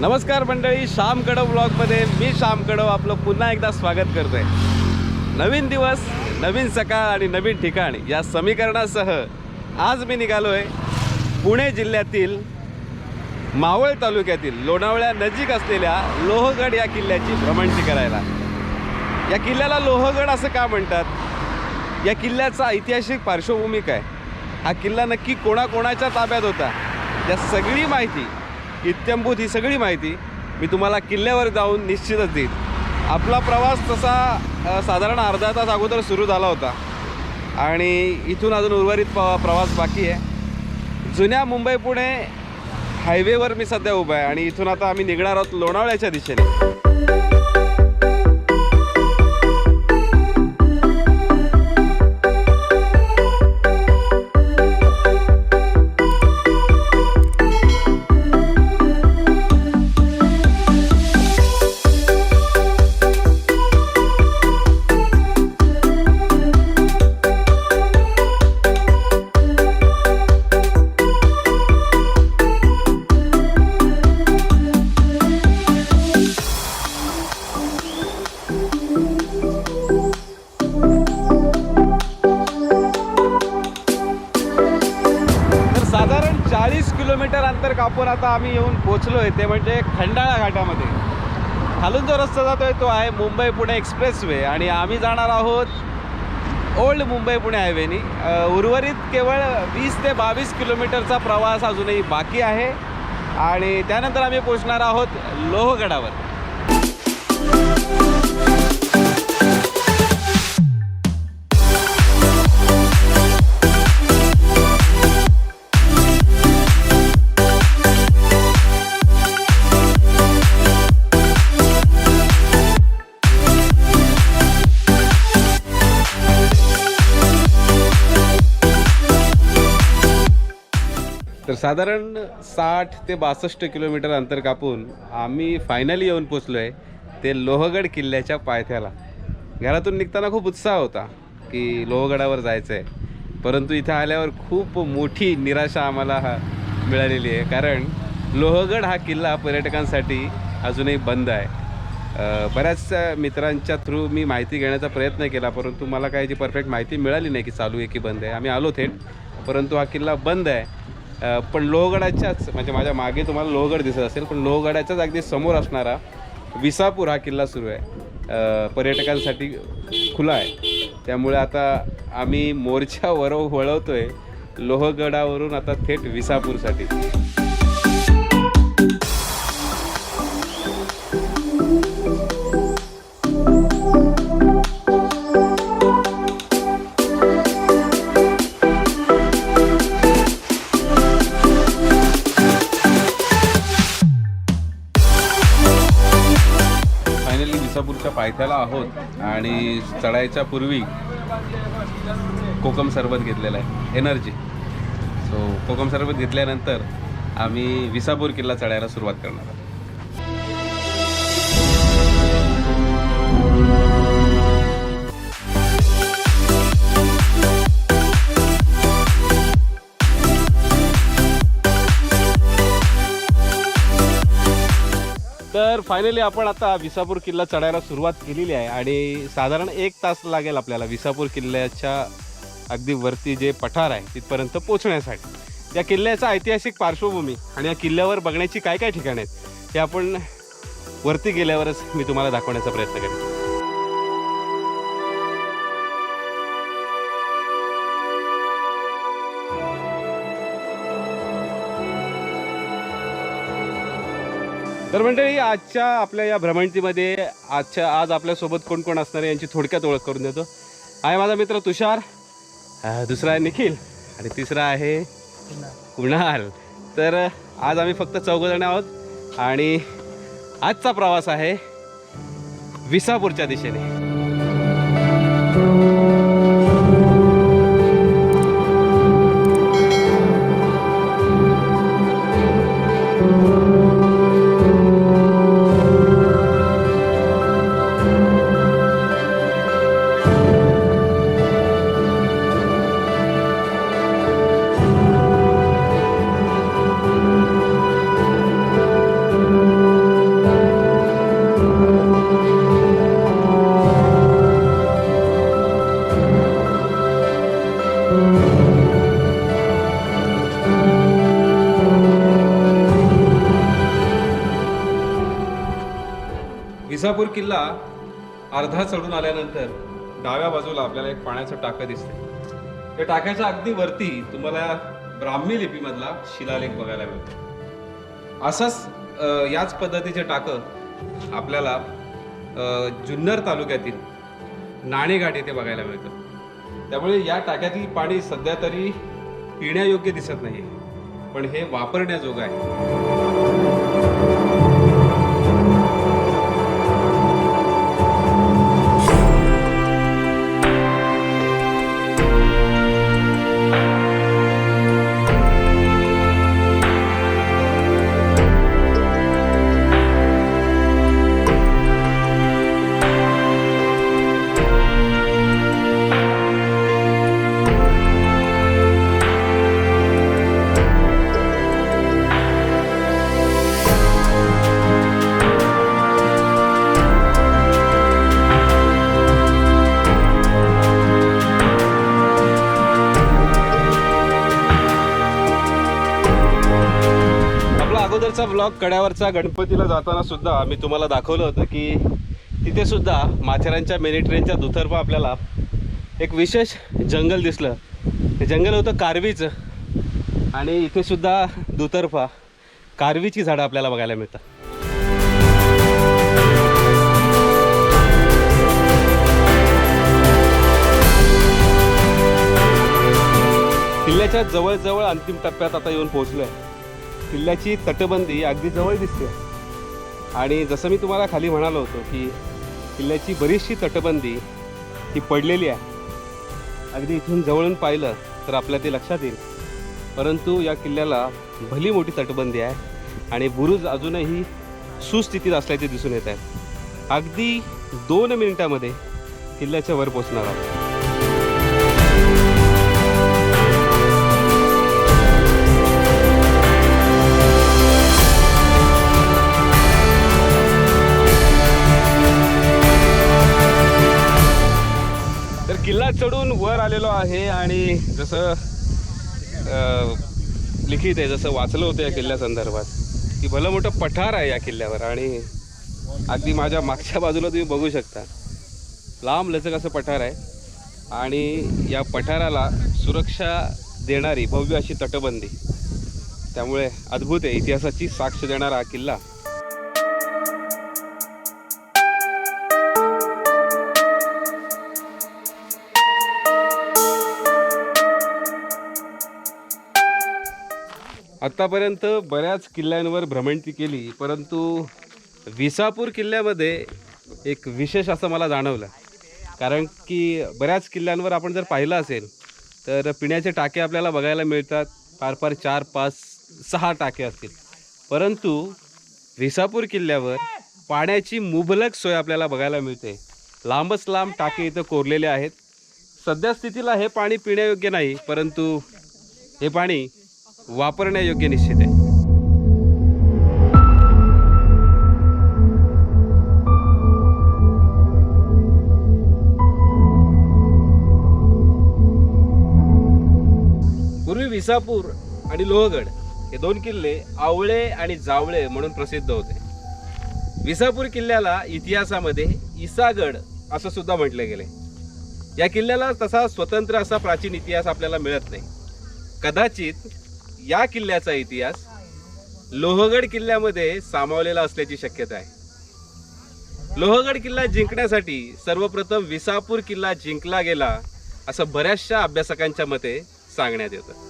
नमस्कार मंडळी श्याम कडव ब्लॉगमध्ये मी श्याम कडव आपलं पुन्हा एकदा स्वागत करतोय. नवीन दिवस नवीन सकाळ आणि नवीन ठिकाण या समीकरणासह आज मी निघालो आहे पुणे जिल्ह्यातील मावळ तालुक्यातील लोणावळ्या नजीक असलेल्या लोहगड या किल्ल्याची भ्रमंती करायला. या किल्ल्याला लोहगड असं का म्हणतात? या किल्ल्याचा ऐतिहासिक पार्श्वभूमी काय? हा किल्ला नक्की कोणाकोणाच्या ताब्यात होता? या सगळी माहिती इत्यंभूत ही सगळी माहिती मी तुम्हाला किल्ल्यावर जाऊन निश्चितच देईन. आपला प्रवास तसा साधारण अर्धा तास अगोदर सुरू झाला होता. आणि इथून अजून उर्वरित प्रवास बाकी आहे. जुन्या मुंबई पुणे हायवेवर मी सध्या उभा आहे आणि इथून आता आम्ही निघणार आहोत लोणावळ्याच्या दिशेने. मी आम्ही येऊन पोचलो आहे ते म्हणजे खंडाळा घाटामध्ये. खालून जो रस्ता जातो आहे तो आहे मुंबई पुणे एक्सप्रेस वे आणि आम्ही जाणार आहोत ओल्ड मुंबई पुणे हायवेनी. उर्वरित केवळ वीस ते बावीस किलोमीटरचा प्रवास अजूनही बाकी आहे. आणि त्यानंतर आम्ही पोचणार आहोत लोहगडावर. तर साधारण साठ ते बासष्ट किलोमीटर अंतर कापून आम्ही फायनली येऊन पोचलो आहे ते लोहगड किल्ल्याच्या पायथ्याला. घरातून निघताना खूप उत्साह होता की लोहगडावर जायचं आहे परंतु इथं आल्यावर खूप मोठी निराशा आम्हाला हा मिळालेली आहे. कारण लोहगड हा किल्ला पर्यटकांसाठी अजूनही बंद आहे. बऱ्याचशा बऱ्याच मित्रांच्या थ्रू मी माहिती घेण्याचा प्रयत्न केला परंतु मला काही जी परफेक्ट माहिती मिळाली नाही की चालू आहे की बंद आहे. आम्ही आलो थेट परंतु हा किल्ला बंद आहे. पण लोहगडाच्याच म्हणजे माझ्या मागे तुम्हाला लोहगड दिसत असेल पण लोहगडाच्याच अगदी समोर असणारा विसापूर हा किल्ला सुरू आहे. पर्यटकांसाठी खुला आहे. त्यामुळे आता आम्ही मोर्चा वळवतो आहे लोहगडावरून आता थेट विसापूरसाठी. आहोत आणि चढायच्या पूर्वी कोकम सरबत घेतलेला आहे एनर्जी सो कोकम सरबत घेतल्यानंतर आम्ही विसापूर किल्ला चढायला सुरुवात करणार आहोत. तर फायनली आपण आता विसापूर किल्ला चढायला सुरुवात केलेली आहे आणि साधारण एक तास लागेल आपल्याला विसापूर किल्ल्याच्या अगदी वरती जे पठार आहे तिथपर्यंत पोहोचण्यासाठी. या किल्ल्याचा ऐतिहासिक पार्श्वभूमी आणि या किल्ल्यावर बघण्याची काय काय ठिकाणं आहेत हे आपण वरती गेल्यावरच मी तुम्हाला दाखवण्याचा प्रयत्न करेन. तर मंडळी आजच्या आपल्या या भ्रमंतीमध्ये आजच्या आज आपल्यासोबत कोण कोण असणार आहे यांची थोडक्यात ओळख करून देतो. आहे माझा मित्र तुषार दुसरा आहे निखिल आणि तिसरा आहे कुणाल. तर आज आम्ही फक्त चौघजण आहोत आणि आजचा प्रवास आहे विसापूरच्या दिशेने. विजापूर किल्ला अर्धा चढून आल्यानंतर डाव्या बाजूला आपल्याला एक पाण्याचं टाकं दिसते त्या टाक्याच्या अगदी वरती तुम्हाला ब्राह्मी लिपीमधला शिलालेख बघायला मिळतो. असंच याच पद्धतीचे टाकं आपल्याला जुन्नर तालुक्यातील नाणेघाट येथे बघायला मिळतं. त्यामुळे या टाक्यातील पाणी सध्या तरी पिण्यायोग्य दिसत नाही पण हे वापरण्याजोगं आहे. ब्लॉग कड्यावरचा गणपतीला जाताना सुद्धा मी तुम्हाला दाखवलं होतं की तिथे सुद्धा माथेरानच्या मिनी ट्रेनच्या दुतर्फा आपल्याला एक विशेष जंगल दिसलं. ते जंगल होतं कारवीचं. आणि इथे सुद्धा दुतर्फा कारवीची झाडं आपल्याला बघायला मिळतात. किल्ल्याच्या जवळजवळ अंतिम टप्प्यात आता येऊन पोहोचलो आहे किल्ल्याची तटबंदी अगदी जवळ दिसते. आणि जसं मी तुम्हाला खाली म्हणालो होतो की किल्ल्याची बरीचशी तटबंदी ही पडलेली आहे. अगदी इथून जवळून पाहिलं तर आपल्या ते लक्षात येईल. परंतु या किल्ल्याला भली मोठी तटबंदी आहे आणि बुरुज अजूनही सुस्थितीत असल्याचे दिसून येत आहे. अगदी दोन मिनिटामध्ये किल्ल्याच्या वर पोचणार आहोत. किल्ला चढून वर आलेलो आहे आणि जसं लिखित आहे जसं वाचलं होतं या किल्ल्यासंदर्भात की भलं मोठं पठार आहे या किल्ल्यावर आणि अगदी माझ्या मागच्या बाजूला तुम्ही बघू शकता. लांब लचक असं पठार आहे आणि या पठाराला सुरक्षा देणारी भव्य अशी तटबंदी. त्यामुळे अद्भुत आहे इतिहासाची साक्ष देणारा हा किल्ला. आत्तापर्यंत बऱ्याच किल्ल्यांवर भ्रमंती केली परंतु विसापूर किल्ल्यामध्ये एक विशेष असं मला जाणवलं. कारण की बऱ्याच किल्ल्यांवर आपण जर पाहिलं असेल तर पिण्याचे टाके आपल्याला बघायला मिळतात. फार फार चार पाच सहा टाके असतील. परंतु विसापूर किल्ल्यावर पाण्याची मुबलक सोय आपल्याला बघायला मिळते. लांबच लांब टाके इथं कोरलेले आहेत. सध्या स्थितीला हे पाणी पिण्यायोग्य नाही परंतु हे पाणी वापरण्यायोग्य निश्चित आहे. पूर्वी विसापूर आणि लोहगड हे दोन किल्ले आवळे आणि जावळे म्हणून प्रसिद्ध होते. विसापूर किल्ल्याला इतिहासामध्ये इसागड असं सुद्धा म्हटलं गेले. या किल्ल्याला तसा स्वतंत्र असा प्राचीन इतिहास आपल्याला मिळत नाही. कदाचित या किल्ल्याचा इतिहास लोहगड किल्ल्यामध्ये सामावलेला असल्याची शक्यता आहे. लोहगड किल्ला जिंकण्यासाठी सर्वप्रथम विसापूर किल्ला जिंकला गेला असं बऱ्याचशा अभ्यासकांच्या मते सांगण्यात येतं.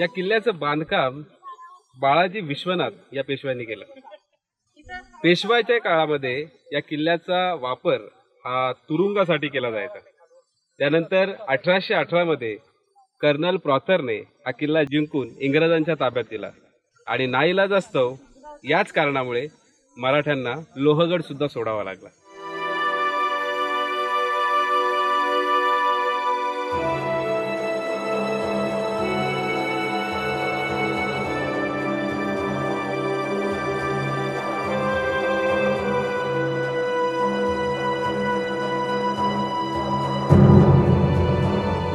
या किल्ल्याचं बांधकाम बाळाजी विश्वनाथ या पेशव्यांनी केलं. पेशवाच्या काळामध्ये या किल्ल्याचा वापर हा तुरुंगासाठी केला जायचा. त्यानंतर अठराशे अठरामध्ये कर्नल प्रॉथरने हा किल्ला जिंकून इंग्रजांच्या ताब्यात दिला. आणि नाईलाज असतो याच कारणामुळे मराठ्यांना लोहगड सुद्धा सोडावा लागला.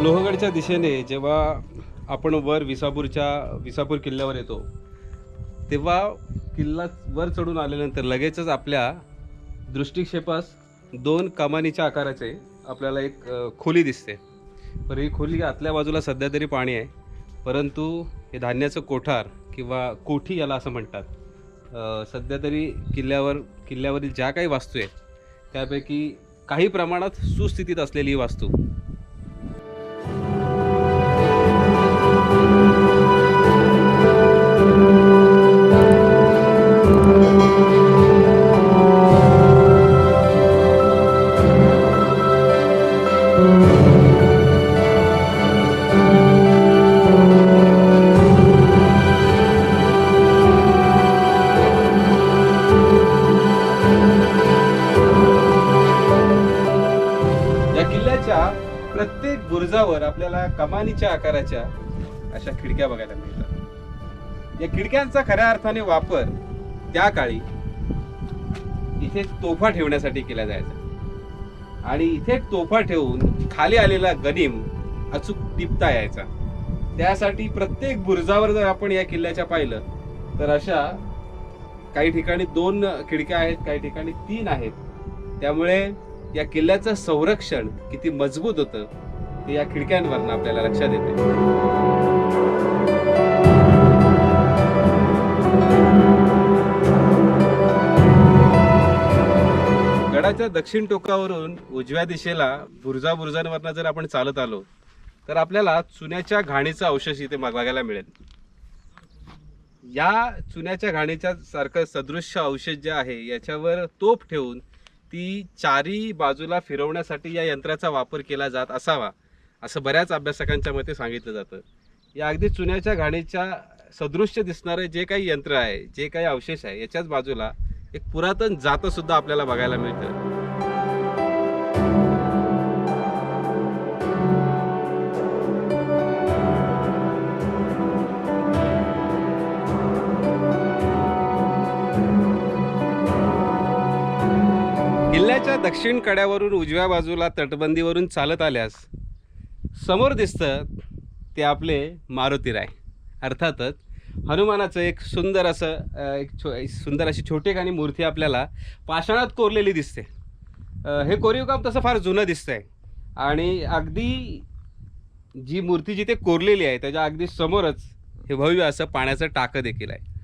लोहगडच्या दिशेने जेव्हा आपण वर विसापूरच्या विसापूर किल्ल्यावर येतो तेव्हा किल्ला वर चढून आल्यानंतर लगेचच आपल्या दृष्टिक्षेपास दोन कमानीच्या आकाराचे आपल्याला एक खोली दिसते. पर ही खोली आतल्या बाजूला सध्या तरी पाणी आहे परंतु हे धान्याचं कोठार किंवा कोठी याला असं म्हणतात. सध्या तरी किल्ल्यावर किल्ल्यावरील ज्या काही वास्तू आहेत त्यापैकी काही प्रमाणात सुस्थितीत असलेली ही वास्तू प्रत्येक बुरुजावर आपल्याला कमानीच्या आकाराच्या अशा खिडक्या बघायला मिळतात. या खिडक्यांचा खऱ्या अर्थाने वापर त्या काळी इथे तोफा ठेवण्यासाठी केला जायचा. आणि इथे तोफा ठेवून खाली आलेला गनिम अचूक टिपता यायचा. त्यासाठी प्रत्येक बुरुजावर जर आपण या किल्ल्याच्या पाहिलं तर अशा काही ठिकाणी दोन खिडक्या आहेत काही ठिकाणी तीन आहेत. त्यामुळे या किल्ल्याचं संरक्षण किती मजबूत होतं ते या खिडक्यांवरनं आपल्याला लक्षात येते. गडाच्या दक्षिण टोकावरून उजव्या दिशेला बुरजा बुरजांवरनं जर आपण चालत आलो तर आपल्याला चुन्याच्या घाणीचा अवशेष इथे बघायला मिळेल. या चुन्याच्या घाणीच्या सारखं सदृश्य अवशेष जे आहे याच्यावर तोफ ठेवून ती चारी बाजूला फिरवण्यासाठी या यंत्राचा वापर केला जात असावा असं बऱ्याच अभ्यासकांच्या मते सांगितलं जातं. या अगदी चुन्याच्या घाणीच्या सदृश्य दिसणारे जे काही यंत्र आहे जे काही अवशेष आहे याच्याच बाजूला एक पुरातन जातं सुद्धा आपल्याला बघायला मिळतं. किल्ल्याच्या दक्षिण कड्यावरून उजव्या बाजूला तटबंदीवरून चालत आल्यास समोर दिसतं ते आपले मारुतीराय अर्थातच हनुमानाचं एक सुंदर असं एक छो सुंदर अशी छोटेखानी मूर्ती आपल्याला पाषाणात कोरलेली दिसते. हे कोरीव काम तसं फार जुनं दिसतंय. आणि अगदी जी मूर्ती जिथे कोरलेली आहे त्याच्या अगदी समोरच हे भव्य असं पाण्याचं टाकं देखील आहे.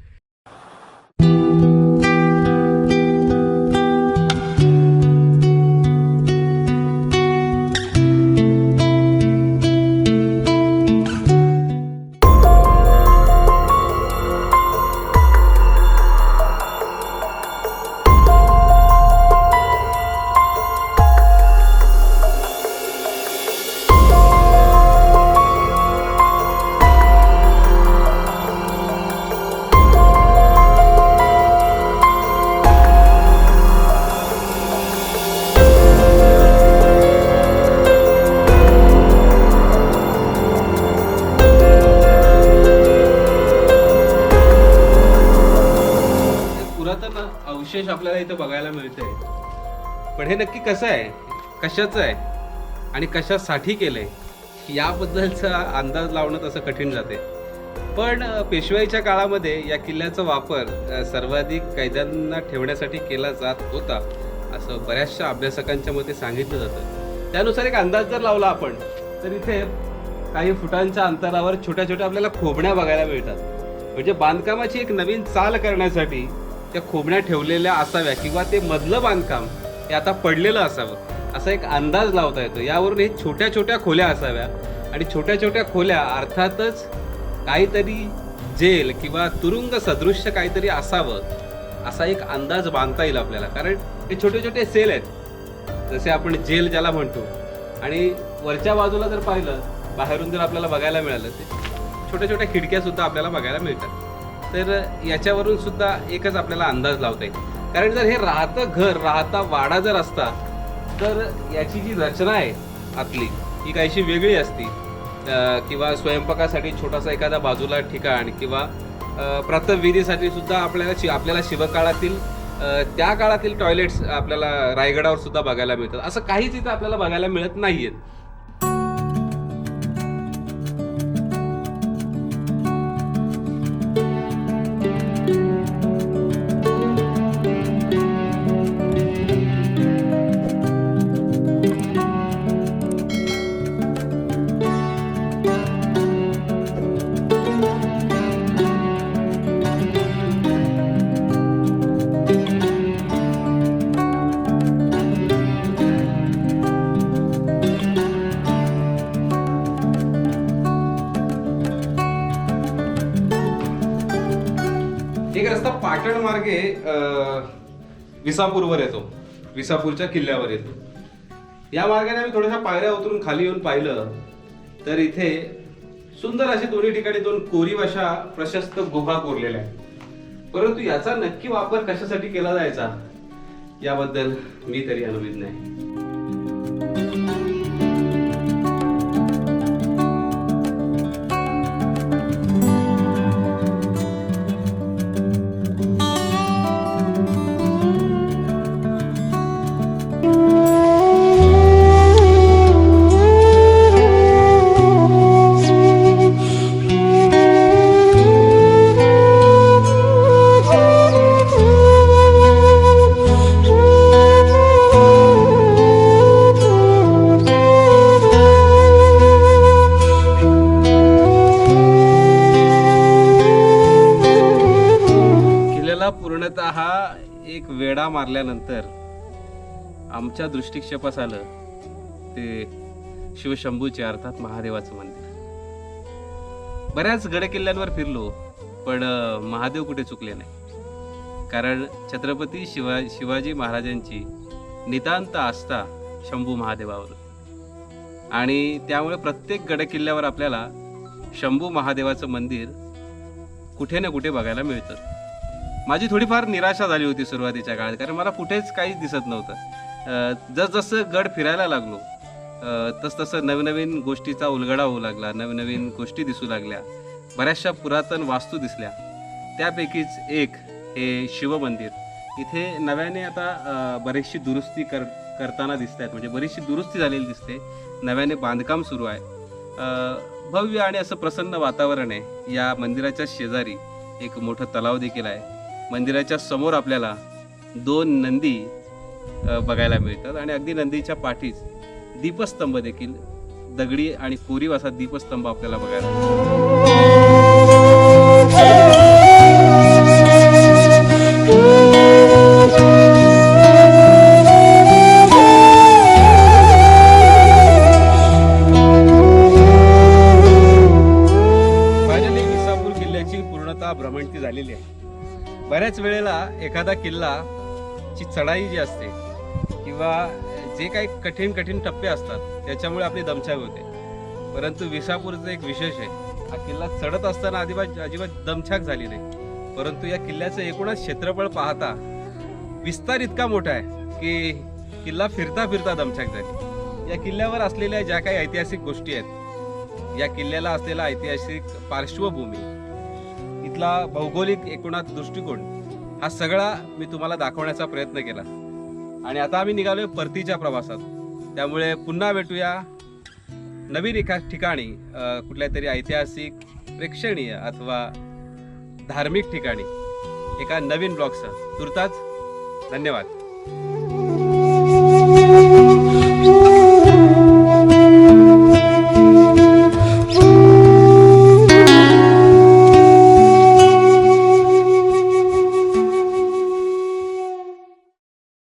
अवशेष आपल्याला इथं बघायला मिळते पण हे नक्की कसं आहे? कशाचं आहे? आणि कशासाठी केलंय? याबद्दलचा अंदाज लावणं तसं कठीण जाते. पण पेशवाईच्या काळामध्ये या किल्ल्याचा वापर सर्वाधिक कैद्यांना ठेवण्यासाठी केला जात होता असं बऱ्याचशा अभ्यासकांच्या मते सांगितलं जातं. त्यानुसार एक अंदाज जर लावला आपण तर इथे काही फुटांच्या अंतरावर छोट्या छोट्या आपल्याला खोबण्या बघायला मिळतात. म्हणजे बांधकामाची एक नवीन चाल करण्यासाठी त्या खोबण्या ठेवलेल्या असाव्या किंवा ते मधलं बांधकाम हे आता पडलेलं असावं असा एक अंदाज लावता येतो. यावरून हे छोट्या छोट्या खोल्या असाव्या आणि छोट्या छोट्या खोल्या अर्थातच काहीतरी जेल किंवा तुरुंग सदृश्य काहीतरी असावं असा एक अंदाज बांधता येईल आपल्याला. कारण हे छोटे छोटे सेल आहेत. जसे आपण जेल ज्याला म्हणतो आणि वरच्या बाजूला जर पाहिलं बाहेरून जर आपल्याला बघायला मिळालं ते छोट्या छोट्या खिडक्या सुद्धा आपल्याला बघायला मिळतात. तर याच्यावरून सुद्धा एकच आपल्याला अंदाज लावता येईल. कारण जर हे राहतं घर राहता वाडा जर असता तर याची जी रचना आहे आतली ही काहीशी वेगळी असती. किंवा स्वयंपाकासाठी छोटासा एखादा बाजूला ठिकाण किंवा अं, सुद्धा आपल्याला शि आपल्याला शिवकाळातील त्या काळातील टॉयलेट्स आपल्याला रायगडावर सुद्धा बघायला मिळतात. असं काहीच इथं आपल्याला बघायला मिळत नाहीये पाटण मार्गे विसापूरवर येतो. विसापूरच्या किल्ल्यावर येतो. या मार्गाने आम्ही थोड्याशा पायऱ्या उतरून खाली येऊन पाहिलं तर इथे सुंदर असे दोन्ही ठिकाणी दोन कोरीव अशा प्रशस्त गुहा कोरलेल्या आहेत. परंतु याचा नक्की वापर कशासाठी केला जायचा? याबद्दल मी तरी अनुभवित नाही. आमच्या दृष्टिक्षेपास आलं ते शिवशंभूचे अर्थात महादेवाचं मंदिर. बऱ्याच गडकिल्ल्यांवर फिरलो पण महादेव कुठे चुकले नाही. कारण छत्रपती शिवा शिवाजी महाराजांची नितांत आस्था शंभू महादेवावर. आणि त्यामुळे प्रत्येक गडकिल्ल्यावर आपल्याला शंभू महादेवाचं मंदिर कुठे ना कुठे बघायला मिळतं. माझी थोडीफार निराशा झाली होती सुरुवातीच्या काळात कारण मला कुठेच काहीच दिसत नव्हतं. जसजसं गड फिरायला लागलो तसतसं नवनवीन गोष्टीचा उलगडा होऊ लागला नवनवीन गोष्टी दिसू लागल्या बऱ्याचशा पुरातन वास्तू दिसल्या. त्यापैकीच एक हे शिवमंदिर. इथे नव्याने आता बरीचशी दुरुस्ती कर करताना दिसत आहेत म्हणजे बरीचशी दुरुस्ती झालेली दिसते. नव्याने बांधकाम सुरू आहे. भव्य आणि असं प्रसन्न वातावरण आहे. या मंदिराच्या शेजारी एक मोठं तलाव देखील आहे. मंदिराच्या समोर आपल्याला दोन नंदी बघायला मिळतात. आणि अगदी नंदीच्या पाठीच दीपस्तंभ देखील दगडी आणि कोरीव असा दीपस्तंभ आपल्याला बघायला फायनली विसापूर किल्ल्याची पूर्णतः भ्रमंती झालेली आहे. बऱ्याच वेळेला एखादा किल्ला ची चढाई जी असते किंवा जे काही कठीण कठीण टप्पे असतात त्याच्यामुळे आपली दमछाक होते. परंतु विसापूरचं एक विशेष आहे हा किल्ला चढत असताना अजिबात अजिबात दमछाक झाली नाही. परंतु या किल्ल्याचं एकूणच क्षेत्रफळ पाहता विस्तार इतका मोठा आहे की किल्ला फिरता फिरता दमछाक झाली. या किल्ल्यावर असलेल्या ज्या काही ऐतिहासिक गोष्टी आहेत या किल्ल्याला असलेला ऐतिहासिक पार्श्वभूमी इथला भौगोलिक एकूणात दृष्टिकोन हा सगळा मी तुम्हाला दाखवण्याचा प्रयत्न केला. आणि आता आम्ही निघालोय परतीच्या प्रवासात. त्यामुळे पुन्हा भेटूया. नवीन एका ठिकाणी कुठल्या तरी ऐतिहासिक प्रेक्षणीय अथवा धार्मिक ठिकाणी एका नवीन ब्लॉगसह तुर्ताच धन्यवाद.